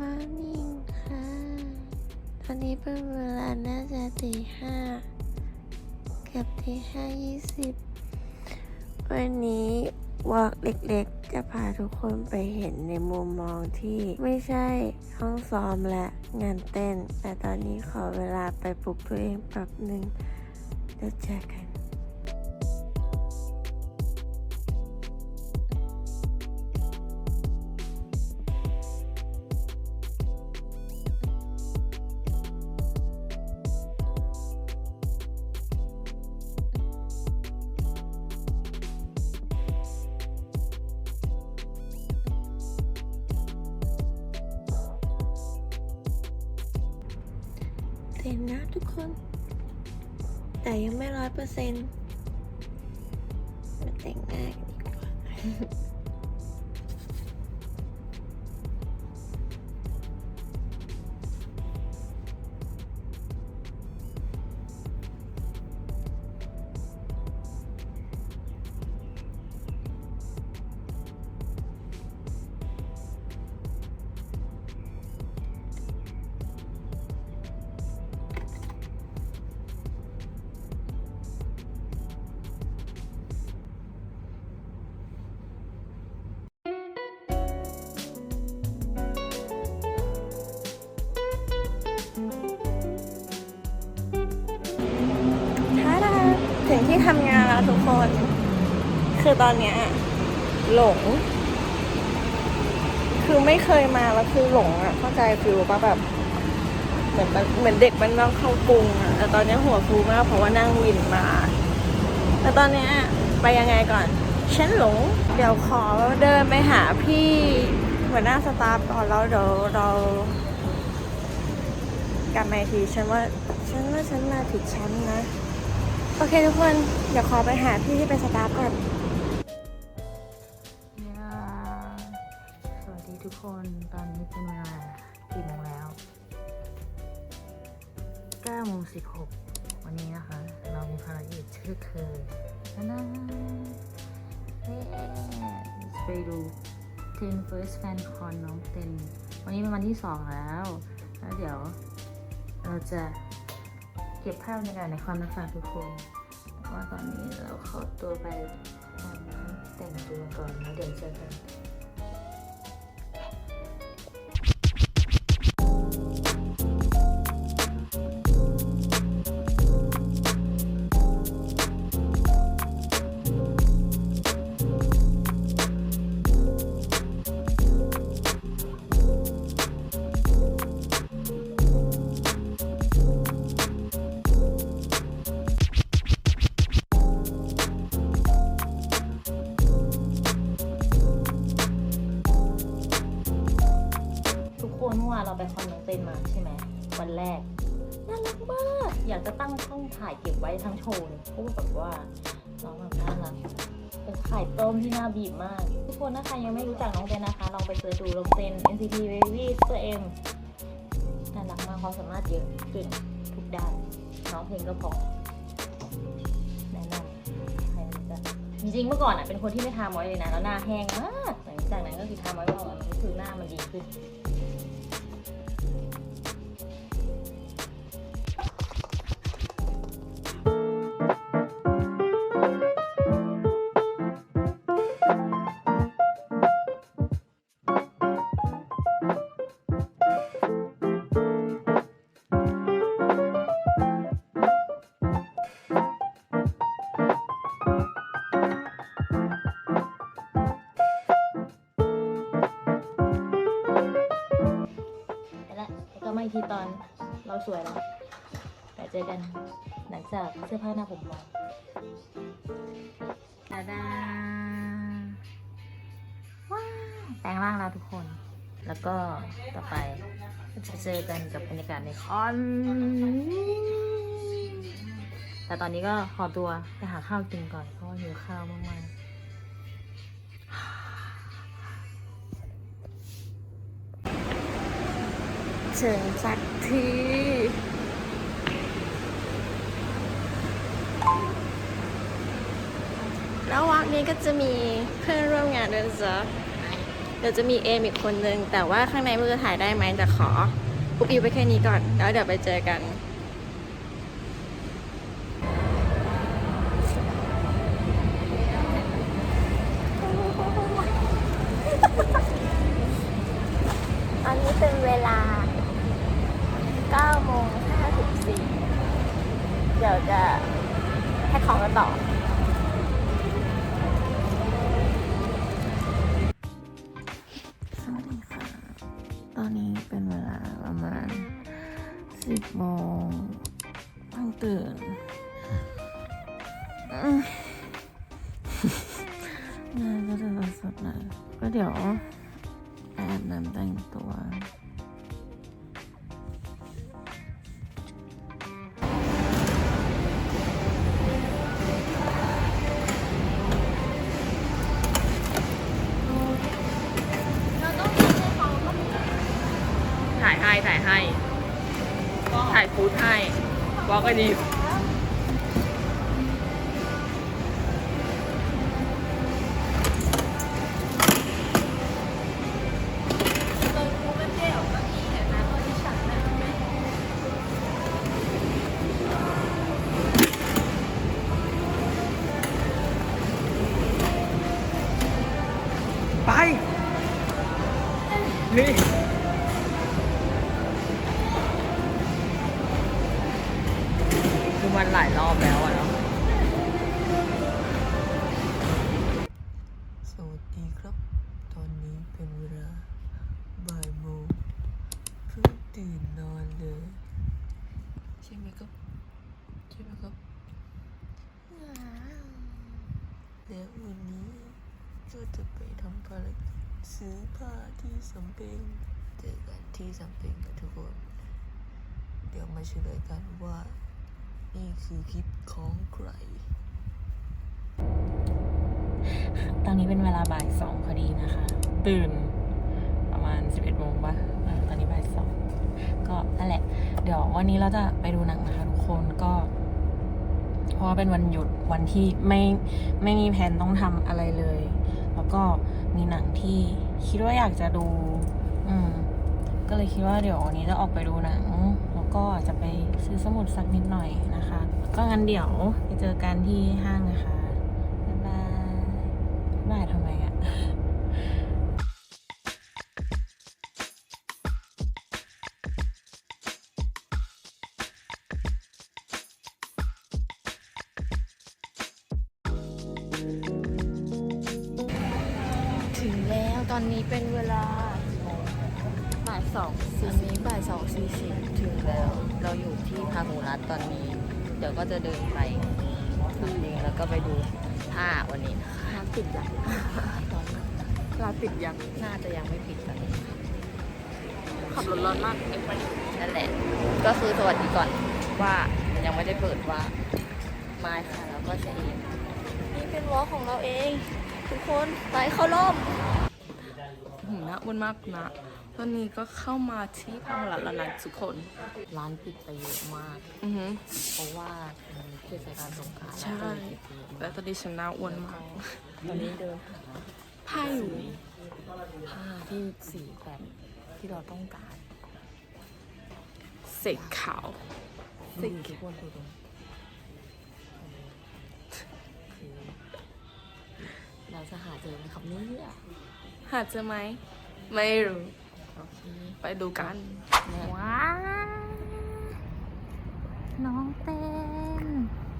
morning ค่ะ ตอนนี้เป็นเวลาน่าจะตีห้าเกือบตีห้ายี่สิบวันนี้วอล์กเล็กๆ จะพาทุกคนไปเห็นในมุมมองที่ไม่ใช่ห้องซ้อมและงานเต้น แต่ตอนนี้ขอเวลาไปปลุกตัวเองแป๊บหนึ่งแล้วเจอกัน เต็นนะทุกคน แต่ยังไม่ร้อยเปอร์เซ็นต์มาแต่งหน้ากันดีกว่า ทำงานแล้วทุกคน คือตอนเนี้ยหลง คือไม่เคยมาแล้วคือหลงอะ เข้าใจฟิลปะแบบเหมือนเหมือนเด็กมันนอกเข้ากรุงอะแต่ตอนเนี้ยหัวฟูมากเพราะว่านั่งวินมา แต่ตอนเนี้ยไปยังไงก่อนฉันหลง เดี๋ยวขอเดินไปหาพี่หัวหน้าสตาฟก่อนแล้วเดี๋ยวเรากลับมาทีฉันว่าฉันว่าฉันมาผิดชั้นนะ โอเคทุกคน เดี๋ยวขอไปหาพี่ที่เป็นสตาฟก่อน สวัสดีทุกคนตอนนี้เป็นเวลากี่โมงแล้ว9โมง16 วันนี้นะคะ เรามีภารกิจก็คือนะนะเย้จะไปดู Ten First Fan Con น้องเต็นวันนี้เป็นวันที่ 2 แล้ว แล้วเดี๋ยวเราจะ ก็บภาพบรรยากาศในความรักฝากทุกคนว่าตอนนี้เราขอตัวไปอาบน้ำแต่งตัวก่อนแล้วเดี๋ยวเจอกัน ว่าน้องแบบน่ารักเป็นไข่ต้มที่น่าบีบมาก ทุกคนถ้าใครยังไม่รู้จักน้องเต้นนะคะ ลองไปเสิร์ชดูน้องเต้น NCT Baby Super M น่ารักมากความสามารถเยอะเก่งทุกด้านน้องเพลงก็พอแนะนำใครรู้จักจริงๆเมื่อก่อนอะเป็นคนที่ไม่ทามอยเลยนะแล้วหน้าแห้งมากหลังจากนั้นก็คือทามอยมาก่อนก็คือหน้ามันดีขึ้น หลังจากเสื้อผ้าหน้าผมมาดาดาว้าวแปลงร่างแล้วทุกคน แล้วก็ต่อไปก็จะเจอกันกับบรรยากาศในคอน แต่ตอนนี้ก็ขอตัวไปหาข้าวกินก่อน เพราะว่าหิวข้าวมากๆถึงสักที แล้ววักนี้ก็จะมีเพื่อนร่วมงานด้วยจ๊ะเดี๋ยวจะมีเอมอีกคนนึง แต่ว่าข้างในไม่รู้จะถ่ายได้ไหมแต่ขออุบอิวไปแค่นี้ก่อน แล้วเดี๋ยวไปเจอกันตอนนี้เป็นเวลา9โมง54เดี๋ยวจะแพ็คของกันต่อ โมงเพิ่งตื่นงานก็จะสดๆหน่อยก็เดี๋ยวไปอาบน้ำแต่งตัวถ่ายให้ถ่ายให้ ถ่ายฟูดให้วอลก็ดีไป ภารกิจซื้อผ้าที่สำเพ็งเจอกันที่สำเพ็งกันทุกคน เดี๋ยวมาเฉลยกันว่า นี่คือคลิปของใคร ตอนนี้เป็นเวลาบ่ายสองพอดีนะคะ ตื่นประมาณ 11โมงป่ะเออตอนนี้บ่ายสองก็นั่นแหละ เดี๋ยววันนี้เราจะไปดูหนังนะคะทุกคนก็เพราะว่าเป็นวันหยุดวันที่ไม่ไม่มีแผนต้องทำอะไรเลย แล้วก็ มีหนังที่คิดว่าอยากจะดู อืม ก็เลยคิดว่าเดี๋ยววันนี้จะออกไปดูหนัง แล้วก็จะไปซื้อสมุดสักนิดหน่อยนะคะ ก็งั้นเดี๋ยวไปเจอกันที่ห้างนะคะ บ๊ายบาย บ๊ายบายทำไมอะ ก็คือสวัสดีก่อนว่ายังไม่ได้เปิดว่าไม้ค่ะแล้วก็เชนนี่เป็นวอลของเราเอง ทุกคนไปเข้าร่มหืมนะมันมากนะ ตอนนี้ก็เข้ามาที่พังหลัดแล้วนะทุกคน ร้านปิดไปเยอะมาก อือหือเพราะว่าเป็นเทศกาลสงกรานต์ใช่แล้วก็เลยปิดเยอะแล้วตอนนี้ฉันหน้าอ้วนมากตอนนี้เดินหาผ้าอยู่ผ้าที่สีแบบที่เราต้องการ สีขาวสิ่งทุกคนดูตรงคือเราจะหาเจอไหมครับเนี่ยหาเจอไหม ไม่รู้ โอเค ไปดูกัน ว้า น้องเต้น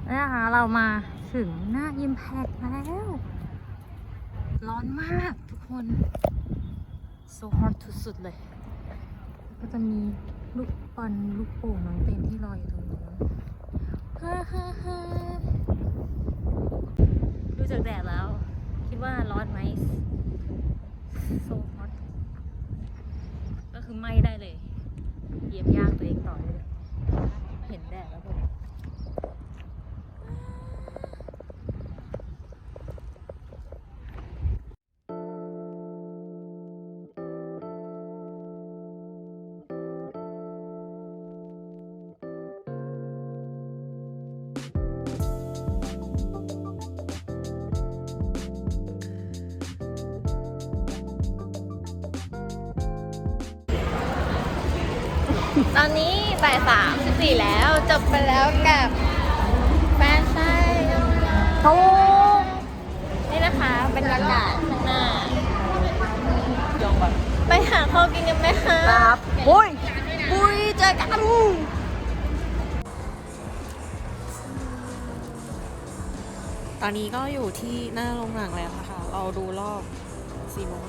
นะคะเรามาถึงหน้าอิมแพกแล้ว ร้อนมากทุกคน so hot สุดๆเลย ก็จะมี ลูกบอลลูกโป่งน้องเต็นที่ลอยอยู่ตรงนู้นฮ่าฮ่าฮ่าดูจากแดดแล้ว คิดว่าร้อนไหมโซฮอตก็คือไหม้ได้เลยเยียบยางตัวเองต่อเลย เห็นแดดแล้วผม ตอนนี้บ่ายสามสิบสี่แล้ว จบไปแล้วกับแฟชั่นทุกนี่นะคะบรรยากาศข้างหน้าไปหาข้าวกินกันไหมคะครับปุ้ยปุ้ยเจอกันตอนนี้ก็อยู่ที่หน้าโรงหนังแล้วนะคะ เราดูรอบ4โมง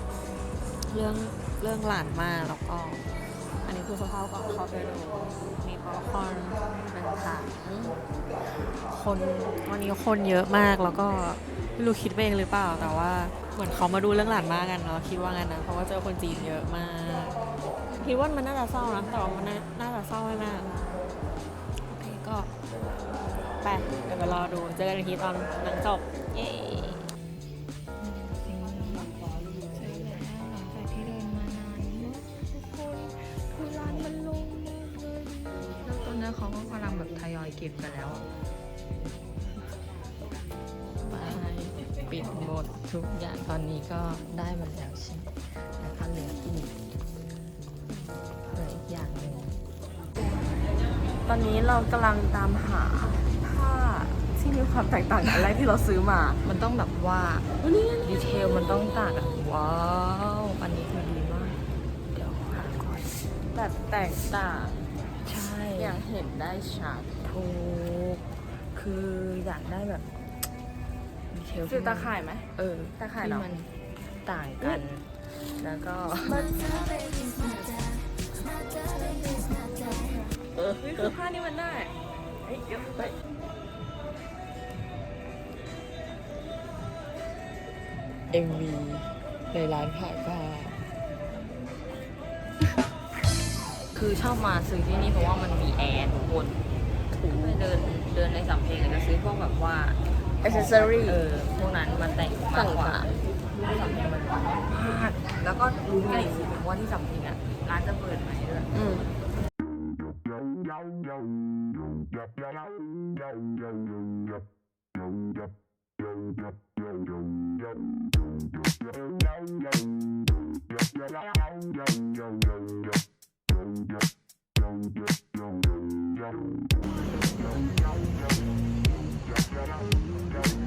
30 เรื่อง เรื่องหลานมากแล้วก็ อันนี้คือสภาพก่อนเข้าไปดูมีป๊อปคอร์นหนึ่งถังคนวันนี้คนเยอะมากแล้วก็ไม่รู้คิดไปเองหรือเปล่า แต่ว่าเหมือนเขามาดูเรื่องหลานมากกันเนาะคิดว่างั้นนะเพราะว่าเจอคนจีนเยอะมาก คิดว่ามันน่าจะเศร้านะแต่ว่ามันน่าน่าจะเศร้าไม่มากโอเคก็ไปเดี๋ยวไปรอดูเจอกันอีกทีตอนหนังจบ ก็ได้หมดแล้วใช่ไหมแล้วก็เหลืออีกเหลืออีกอย่างหนึ่งตอนนี้เรากำลังตามหาผ้าที่มีความแตกต่างจากอันแรกที่เราซื้อมา มันต้องแบบว่าดีเทลมันต้องต่างกันว้าว อันนี้คือดีมาก เดี๋ยวหาก่อนแบบแตกต่าง ใช่อยากเห็นได้ชัดถูกคืออยากได้แบบดีเทลฟิลตาข่ายไหมเออตาข่ายที่เหรอมัน ต่างกัน แล้วก็เออคือผ้านี่มันได้เฮ้ยเดี๋ยวไปเอ็มวีในร้านขายผ้าคือชอบมาซื้อที่นี่เพราะว่ามันมีแอร์ทุกคนไปเดินเดินในสำเพ็งจะซื้อพวกแบบว่า accessory เออพวกนั้นมันแต่งมากกว่า สำเพ็งมันมากแล้วก็รู้กันอีกทีนึงว่าที่สำเพ็งอะร้านจะเปิดไหมด้วยอืม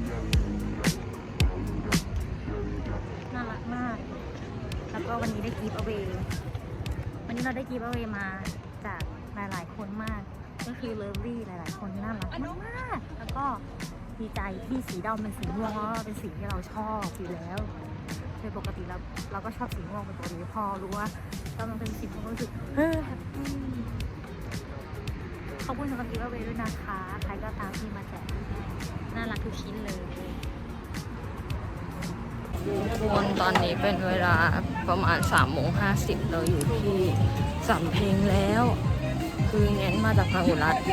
น่ ก็วันนี้ได้กีบเอาเววันนี้เราได้กีบเอาเวมาจากหลายๆ คนมาก ก็คือเลิฟลี่หลาย ๆ คนน่ารักมากๆแล้วก็ดีใจที่สีดำเป็นสีม่วงเพราะเป็นสีที่เราชอบอยู่แล้วโดยปกติเราเราก็ชอบสีม่วงเป็นตัวนี้พอรู้ว่าก็มันเป็นสีม่วงก็รู้สึกเฮ้ยแฮปปี้ขอบคุณสำหรับกีบเอาเวด้วยนะคะ ใครก็ตามที่มาแจกน่ารักทุกชิ้นเลย วนตอนนี้เป็นเวลาประมาณ3ามโมงห้าสิบเราอยู่ที่สำเพ็งแล้ว คือเน้นมาจากพาหุรัตน์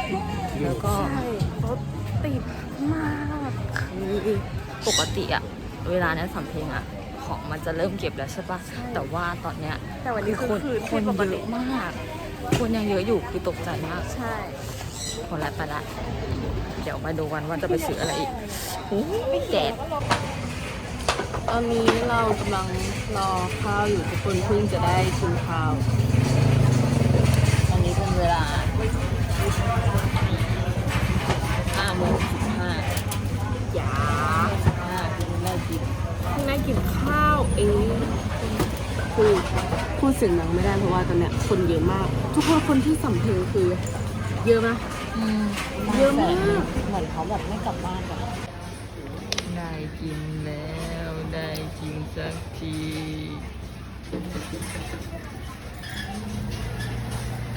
แล้วก็ใช่รถติดมากคือปกติอะเวลาเนี้ยสำเพ็งอะของมันจะเริ่มเก็บแล้วใช่ปะแต่ว่าตอนเนี้ยแต่วันนี้คือคืคอนคืนคนปกเยติอะมาก คนยังเยอะอยู่คือตกใจมากใช่คนละไปละเดี๋ยวมาดูกันว่าจะไปซื้ออะไรอีกโอ้ยแดด ตอนนี้เรากำลังรอข้าวอยู่ทุกคนเพิ่งจะได้กินข้าว ตอนนี้เป็นเวลาห้าโมงสิบห้าอย่าห้ากินได้กินเพิ่งได้กินข้าวเองพูดพูดเสียงดังไม่ได้เพราะว่าตอนเนี้ยคนเยอะมาก ทุกคนคนที่สำเพ็งคือ เยอะไหมเยอะมาก เหมือนเขาแบบไม่กลับบ้านกันได้กินแล้ว ได้กินสักที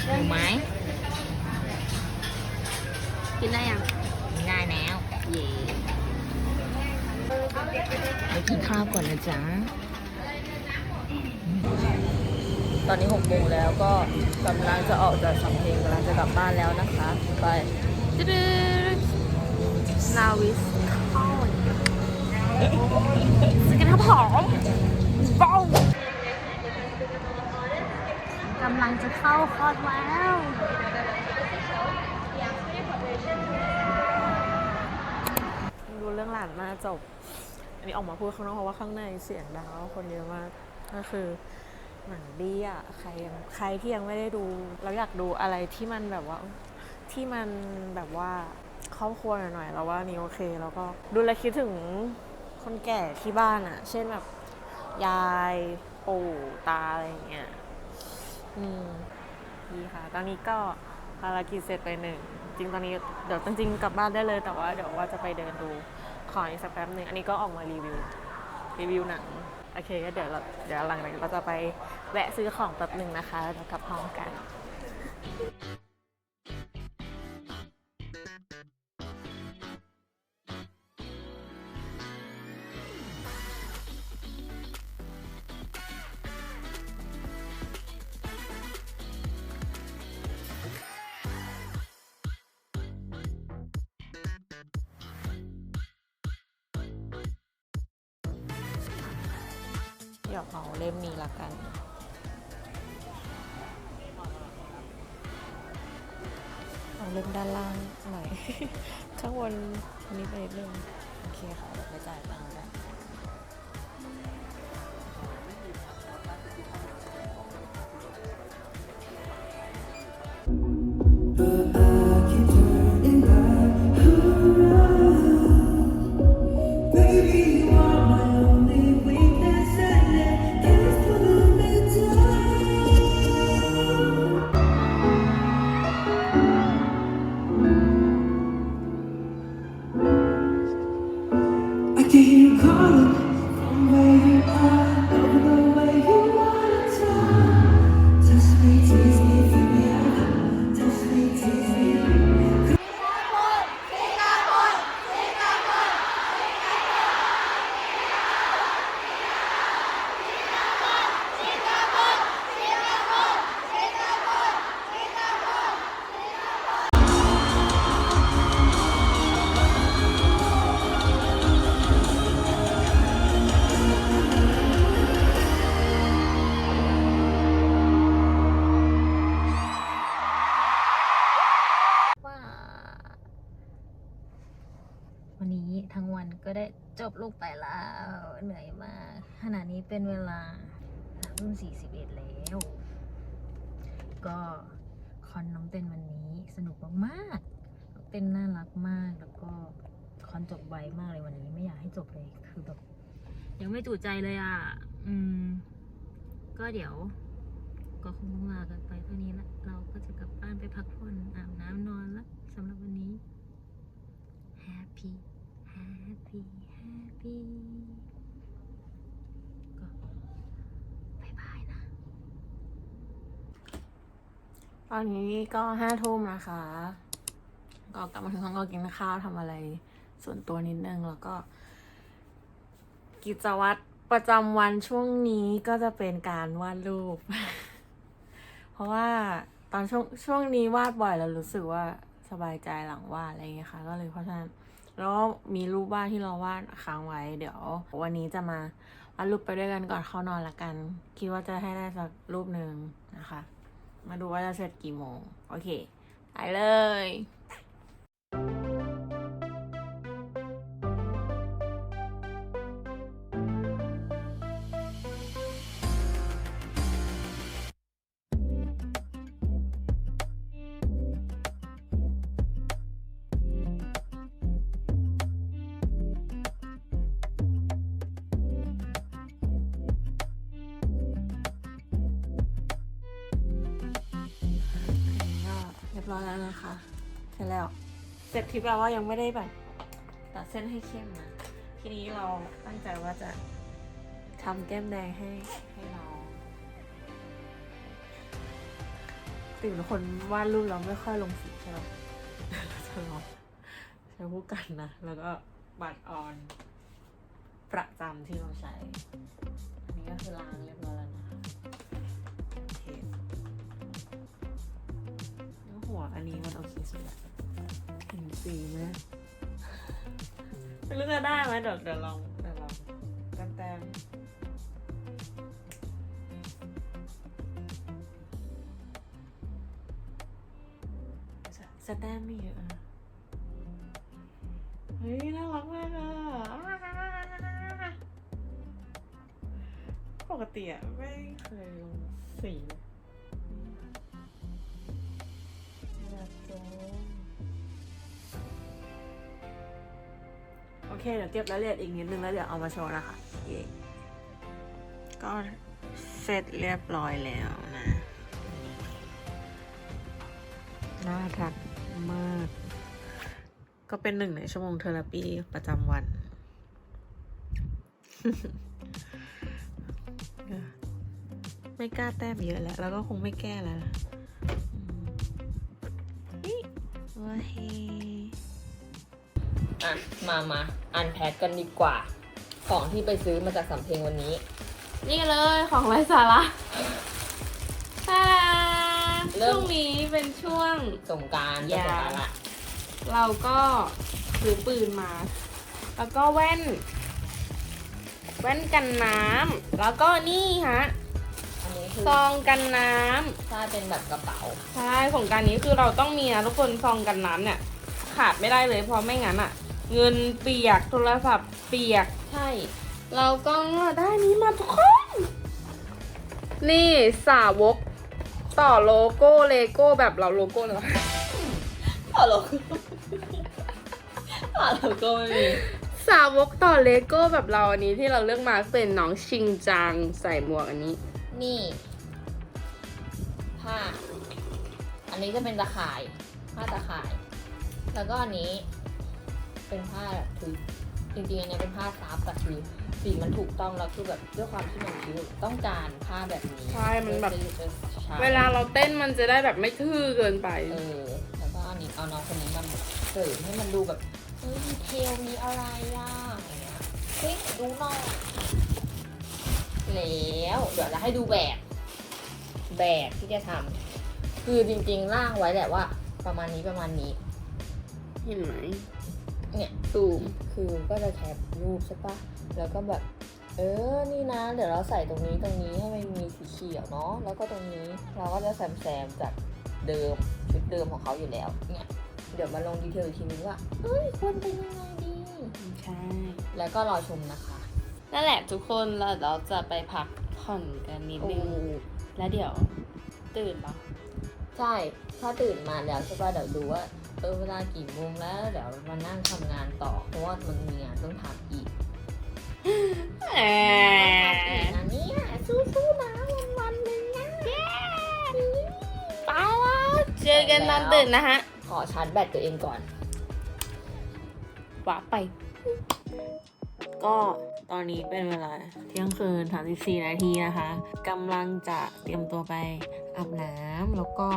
ถูกไหมกินได้ยังได้แล้วเย่ไปกินข้าวก่อนนะจ๊ะ ตอนนี้หกโมงแล้วก็กำลังจะออกจากสำเพ็งกำลังจะกลับบ้านแล้วนะคะ ไปนาวิส ซื้อกันครับผมบ้องกำลังจะเข้าคอร์สแล้วดูเรื่องหลานมาจบ อันนี้ออกมาพูดข้างนอกเพราะว่าข้างในเสียงดังแล้วคนเยอะมาก ก็คือหนังดีอะใครยังใครที่ยังไม่ได้ดูเราอยากดูอะไรที่มันแบบว่าที่มันแบบว่าครอบครัวหน่อยๆเราว่านี่โอเค แล้วก็ดูแลวคิดถึง คนแก่ที่บ้านอะเช่นแบบ ยายปู่ตาอะไรเงี้ยอืมดีค่ะ ตอนนี้ก็ภารกิจเสร็จไปหนึ่ง จริงตอนนี้เดี๋ยวจริงๆกลับบ้านได้เลยแต่ว่าเดี๋ยวว่าจะไปเดินดูของอีกสักแป๊บหนึ่งอันนี้ก็ออกมารีวิว รีวิวหนัง โอเคก็เดี๋ยวเราเดี๋ยวหลังจากนี้เราจะไปแวะซื้อของแป๊บหนึ่งนะคะแล้วกลับพร้อมกัน เอาเล่มด้านล่างหน่อย ข้างบนอันนี้ไปนิดนึงโอเคค่ะเดี๋ยวไปจ่ายตังค์กัน ขณะนี้เป็นเวลารุ่น41 แล้ว ก็คอนน้องเต้นวันนี้สนุกมากๆเต้นน่ารักมากแล้วก็คอนจบไวมากเลยวันนี้ไม่อยากให้จบเลยคือแบบยังไม่จุใจเลยอะ อืม ก็เดี๋ยว ก็คงต้องลากันไปเท่านี้ละ เราก็จะกลับบ้านไปพักผ่อนอาบน้ำนอนละสำหรับวันนี้ Happy Happy Happy ก็บายบายนะ ต อนนี้ก็ห้าทุ่มนะคะ ก็กลับมาถึงห้องก็กินข้าวทำอะไร ส่วนตัวนิดนึงแล้วก็ กิจวัตรประจำวันช่วงนี้ก็จะเป็นการวาดรูป เพราะว่าตอนช่วงช่วงนี้วาดบ่อยแล้วรู้สึกว่าสบายใจหลังวาดอะไรอย่างเงี้ยค่ะ ก็เลยเพราะฉะนั้นแล้วมีรูปวาดที่เราวาดค้างไว้ เดี๋ยว วันนี้จะมาวาดรูปไปด้วยกันก่อนเข้านอนละกัน คิดว่าจะให้ได้สักรูปหนึ่งนะคะ มาดูว่าจะเสร็จกี่โมง โอเค ไปเลย แล้วนะคะ เสร็จแล้ว เสร็จที่แปลว่ายังไม่ได้แบบตัดเส้นให้เข้มนะทีนี้เราตั้งใจว่าจะทำแก้มแดงให้ให้เราตื่นคนวาดรูปเราไม่ค่อยลงสีใช่ไหมเราจะลองใช้ผู้กันนะ แล้วก็บัตรออน ประจำที่เราใช้ อันนี้ก็คือล้างเรียบร้อยแล้ว หัวอันนี้มันโอเคสุดละเห็นสีไหมไม่รู้จะได้ไหมเดี๋ยวเดี๋ยวลองเดี๋ยวลองแต้มแต้มสแตมไม่เยอะอะเฮ้ยน่ารักมากอะโอ้ปกติอะไม่เคยลงสี เลยโอเคเดี๋ยวเก็บรายละเอียดอีกนิดนึงแล้วเดี๋ยวเอามาโชว์นะคะเย่ก็เสร็จเรียบร้อยแล้วนะน่ารักมาก ก็เป็นหนึ่งในชั่วโมงเทอราปีประจำวัน ไม่กล้าแต้มเยอะแล้ว แล้วก็คงไม่แก้แล้ว นี่ว้าเฮ อะ มามาอันแพ็กกันดีกว่า ของที่ไปซื้อมาจากสำเพ็งวันนี้ นี่เลยของไร้สาระตาเริ่ช่ม วงนี้เป็นช่วง สงกรารจะสงกรารละ เราก็ซื้อปืนมา แล้วก็แว่น แว่นกันน้ำ แล้วก็นี่ฮะ อันนี้คือซองกันน้ำถ้าเป็นแบบกระเป๋า ใช่ของการนี้คือเราต้องมีนะทุกคนซองกันน้ำเนี่ย ขาดไม่ได้เลยเพราะไม่งั้นอะ เงินเปียก โทรศัพท์เปียก ใช่ เราก็ได้นี้มาทุกคน นี่สาวก ต่อโลโก้เลโก้แบบเราโลโก้เลยวะต่อโลโก้ต่อโลโก้ไม่มีสาวกต่อเลโก้แบบเราอันนี้ที่เราเลือกมาเป็นน้องชิงจังใส่หมวกอันนี้ นี่ผ้า อันนี้จะเป็นตะข่ายผ้าตะข่าย แล้วก็อันนี้ เป็นผ้าแบบคือจริงๆอันนี้เป็นผ้าซับแต่คือสีมันถูกต้องแล้วคือแบบด้วยความที่มันคิ้วต้องการผ้าแบบนี้ใช่มันแบบจะจะใช้เวลาเราเต้นมันจะได้แบบไม่ทื่อเกินไป เออแล้วก็อันนี้เอาน้องคนนี้มาเสริมให้มันดูแบบเฮ้ยดีเทลมีอะไรอะอย่างเงี้ยเฮ้ยดูหน่อยแล้วเดี๋ยวจะให้ดูแบบแบบที่จะทำคือจริงๆร่างไว้แหละว่า ประมาณนี้ประมาณนี้ เห็นไหม เนี่ยตูมคือก็จะแคปรูปใช่ปะแล้วก็แบบ เออ นี่นะ เดี๋ยวเราใส่ตรงนี้ตรงนี้ให้มันมีสีเขียวเนาะ แล้วก็ตรงนี้เราก็จะแซมแซมๆจากเดิมชุดเดิมของเขาอยู่แล้ว เนี่ย เดี๋ยวมาลงดีเทลอีกทีนึงว่าเฮ้ยควรเป็นยังไงดี ใช่ แล้วก็รอชมนะคะ นั่นแหละทุกคนเราเราจะไปพักผ่อนกันนิดนึง แล้วเดี๋ยวตื่นปะใช่ ถ้าตื่นมาแล้วใช่ปะเดี๋ยวดูว่า เออเวลากี่โมงแล้วเดี๋ยวมานั่งทำงานต่อเพราะว่ามันมีงานต้องทำอีกแหม อันนี้สู้ๆนะวันวันๆหนึ่งนะไปแล้วเจอกันตอนตื่นนะฮะขอชาร์จแบตตัวเองก่อนว่าไป ก็ตอนนี้เป็นเวลาเที่ยงคืน34นาทีนะคะกำลังจะเตรียมตัวไปอาบน้ำแล้วก็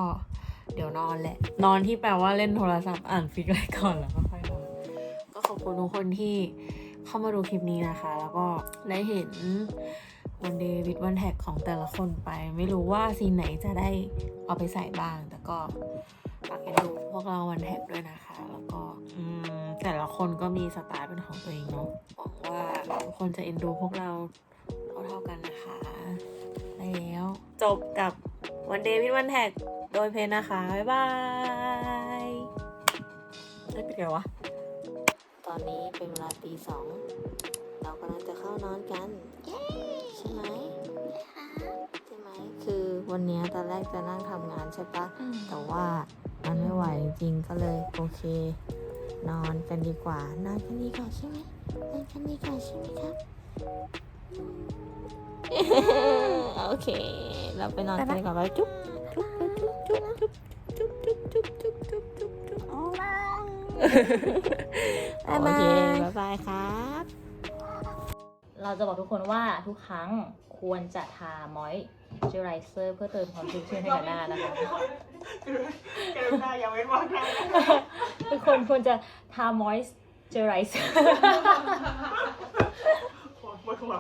เดี๋ยวนอนแหละ นอนที่แปลว่าเล่นโทรศัพท์อ่านฟิกอะไรก่อนแล้วก็ค่อยนอนก็ขอบคุณทุกคนที่เข้ามาดูคลิปนี้นะคะ แล้วก็ได้เห็นวันเดวิดวันแท็กของแต่ละคนไป ไม่รู้ว่าซีนไหนจะได้เอาไปใส่บ้าง แต่ก็ฝากเอนดูพวกเราวันแท็กด้วยนะคะ แล้วก็แต่ละคนก็มีสไตล์เป็นของตัวเองเนาะหวังว่าทุกคนจะเอ็นดูพวกเราเท่าๆกันนะคะ แล้วจบกับ วันเดย์วิดวันแท็กโดยเพนนะคะ บ๊ายบายเอ้ยเป็นไงวะ ตอนนี้เป็นเวลาตีสอง เรากำลังจะเข้านอนกัน ใช่ไหมใช่ไหม คือวันเนี้ยตอนแรกจะนั่งทำงานใช่ปะ แต่ว่ามันไม่ไหวจริงๆก็เลย โอเค นอนกันดีกว่า นอนกันดีกว่าใช่ไหมนอนกันดีกว่าใช่ไหมครับ โอเค เราไปนอนกันดีกว่าไปจุ๊บจุ๊บจุ๊บจุ๊บจุ๊บจุ๊บจุ๊บจุ๊บจุ๊บจุ๊บจุ๊บจุ๊บโอเคบ๊ายบายครับ เราจะบอกทุกคนว่าทุกครั้งควรจะทามอยเจอไรเซอร์เพื่อเติมความชุ่มชื่นให้กับหน้านะคะกรุณาอย่าเว้นวรรคนะทุกคนควรจะทามอยเจอไรเซอร์ปวดหัว